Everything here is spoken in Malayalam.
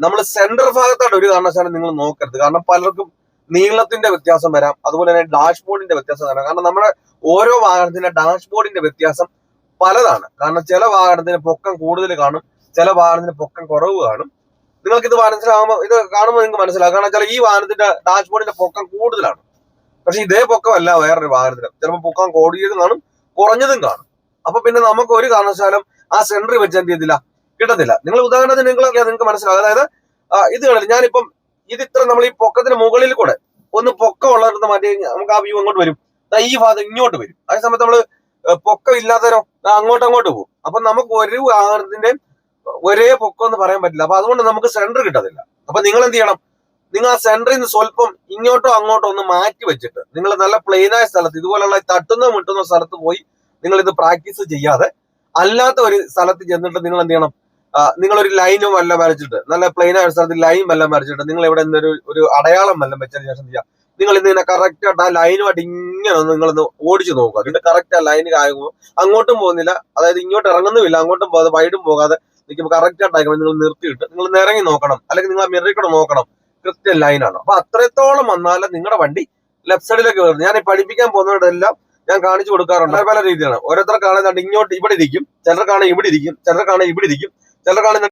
നമ്മൾ സെന്റർ ഭാഗത്താണ് ഒരു കാരണവശാലും നിങ്ങൾ നോക്കരുത്. കാരണം പലർക്കും നീളത്തിന്റെ വ്യത്യാസം വരാം. അതുപോലെ തന്നെ ഡാഷ്ബോർഡിന്റെ വ്യത്യാസം വരാം. കാരണം നമ്മുടെ ഓരോ വാഹനത്തിന്റെ ഡാഷ്ബോർഡിന്റെ വ്യത്യാസം പലതാണ്. കാരണം ചില വാഹനത്തിന് പൊക്കം കൂടുതൽ കാണും ചില വാഹനത്തിന് പൊക്കം കുറവ് കാണും. നിങ്ങൾക്ക് ഇത് മനസ്സിലാകുമ്പോൾ ഇത് കാണുമ്പോൾ നിങ്ങൾക്ക് മനസ്സിലാകും കാരണം ചില ഈ വാഹനത്തിന്റെ ഡാഷ്ബോർഡിന്റെ പൊക്കം കൂടുതലാണ്. പക്ഷെ ഇതേ പൊക്കമല്ല വേറൊരു വാഹനത്തിന്. ചിലപ്പോൾ പൊക്കം കൂടിയതും കാണും കുറഞ്ഞതും കാണും. അപ്പൊ പിന്നെ നമുക്ക് ഒരു കാരണവശാലും ആ സെന്ററിൽ വെച്ച് എന്ത് ചെയ്തില്ല കിട്ടത്തില്ല. നിങ്ങൾ ഉദാഹരണത്തിന് നിങ്ങൾ നിങ്ങൾക്ക് മനസ്സിലാകും അതായത് ഇത് കണ്ടില്ല ഞാനിപ്പം ഇത് ഇത്ര നമ്മൾ ഈ പൊക്കത്തിന് മുകളിൽ കൂടെ ഒന്ന് പൊക്കം ഉള്ളിടത്ത് മാറ്റി നമുക്ക് ആ വ്യൂ അങ്ങോട്ട് വരും. ഈ ഭാഗം ഇങ്ങോട്ട് വരും. അതേ സമയത്ത് നമ്മൾ പൊക്കം ഇല്ലാത്തവരോ അങ്ങോട്ട് അങ്ങോട്ട് പോകും. അപ്പൊ നമുക്ക് ഒരു ആഹാരത്തിന്റെയും ഒരേ പൊക്കം എന്ന് പറയാൻ പറ്റില്ല. അപ്പൊ അതുകൊണ്ട് നമുക്ക് സെന്റർ കിട്ടത്തില്ല. അപ്പൊ നിങ്ങൾ എന്ത് ചെയ്യണം? നിങ്ങൾ ആ സെന്ററിൽ നിന്ന് സ്വല്പം ഇങ്ങോട്ടോ അങ്ങോട്ടോ ഒന്ന് മാറ്റി വെച്ചിട്ട് നിങ്ങൾ നല്ല പ്ലെയിനായ സ്ഥലത്ത് ഇതുപോലുള്ള തട്ടുന്നോ മുട്ടുന്നോ സ്ഥലത്ത് പോയി നിങ്ങൾ ഇത് പ്രാക്ടീസ് ചെയ്യാതെ അല്ലാത്ത ഒരു സ്ഥലത്ത് ചെന്നിട്ട് നിങ്ങൾ എന്ത് ചെയ്യണം? നിങ്ങളൊരു ലൈനും വല്ല വരച്ചിട്ട് നല്ല പ്ലെയിൻ ആയ സ്ഥലത്ത് ലൈൻ വല്ല വരച്ചിട്ട് നിങ്ങൾ ഇവിടെ ഒരു ഒരു അടയാളം വല്ല വെച്ചതിന് ശേഷം ചെയ്യാം. നിങ്ങൾ ഇന്ന് ഇങ്ങനെ കറക്റ്റ് ആയിട്ട് ആ ലൈനുമായിട്ട് ഇങ്ങനെ ഒന്ന് നിങ്ങളൊന്ന് ഓടിച്ചു നോക്കുക. അതിന്റെ കറക്റ്റ് ആ ലൈൻ കായുമ്പോൾ അങ്ങോട്ടും പോകുന്നില്ല. അതായത് ഇങ്ങോട്ട് ഇറങ്ങുന്നുമില്ല അങ്ങോട്ടും പോകാതെ വൈഡും പോകാതെ നിൽക്കുമ്പോൾ കറക്റ്റ് നിങ്ങൾ നിർത്തിയിട്ട് നിങ്ങൾ നിറങ്ങി നോക്കണം. അല്ലെങ്കിൽ നിങ്ങൾ മിററിൽ കൂടെ നോക്കണം. കൃത്യം ലൈനാണ് അപ്പൊ അത്രത്തോളം വന്നാലും നിങ്ങളുടെ വണ്ടി ലെഫ്റ്റ് സൈഡിലേക്ക് വരുന്നത് ഞാൻ പഠിപ്പിക്കാൻ പോകുന്നവരെല്ലാം ഞാൻ കാണിച്ചു കൊടുക്കാറുണ്ട്. പല രീതിയാണ്. ഓരോരുത്തർ കാണുന്നുണ്ട് ഇങ്ങോട്ട് ഇവിടെ ഇരിക്കും ചിലർ കാണാൻ ഇവിടെ ഇരിക്കും ചിലർ കാണാൻ ഇവിടെ ഇരിക്കും. ചിലർ കാണുന്ന